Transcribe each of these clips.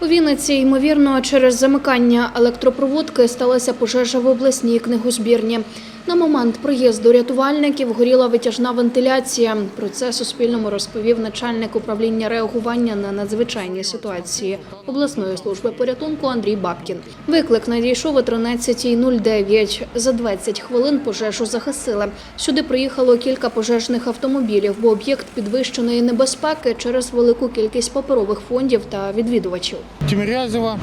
У Вінниці, ймовірно, через замикання електропроводки сталася пожежа в обласній книгозбірні. На момент приїзду рятувальників горіла витяжна вентиляція. Про це Суспільному розповів начальник управління реагування на надзвичайні ситуації обласної служби порятунку Андрій Бабкін. Виклик надійшов о 13.09. За 20 хвилин пожежу загасили. Сюди приїхало кілька пожежних автомобілів, бо об'єкт підвищеної небезпеки через велику кількість паперових фондів та відвідувачів. Тимирязева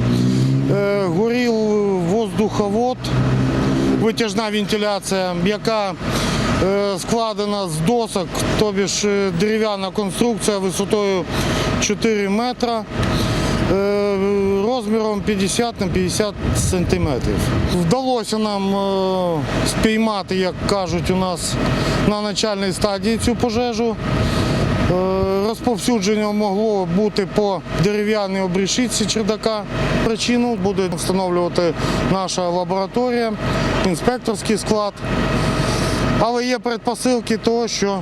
е, горів воздуховод, витяжна вентиляція, яка е, складена з досок, тобі ж е, дерев'яна конструкція висотою 4 метра. Розміром 50 на 50 сантиметрів. Вдалося нам спіймати, як кажуть у нас на начальній стадії цю пожежу. Е, Розповсюдження могло бути по дерев'яній обрішітці чердака. Причину буде встановлювати наша лабораторія, інспекторський склад. Але є предпосилки того, що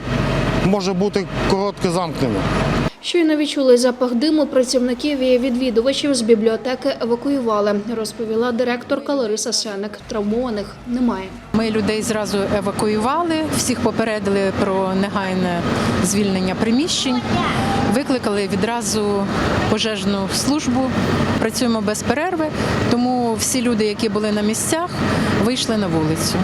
може бути коротке замкнення. Щойно відчули запах диму, працівників і відвідувачів з бібліотеки евакуювали, розповіла директорка Лариса Сеник. Травмованих немає. Ми людей зразу евакуювали, всіх попередили про негайне звільнення приміщень. Викликали відразу пожежну службу. Працюємо без перерви, тому всі люди, які були на місцях, вийшли на вулицю.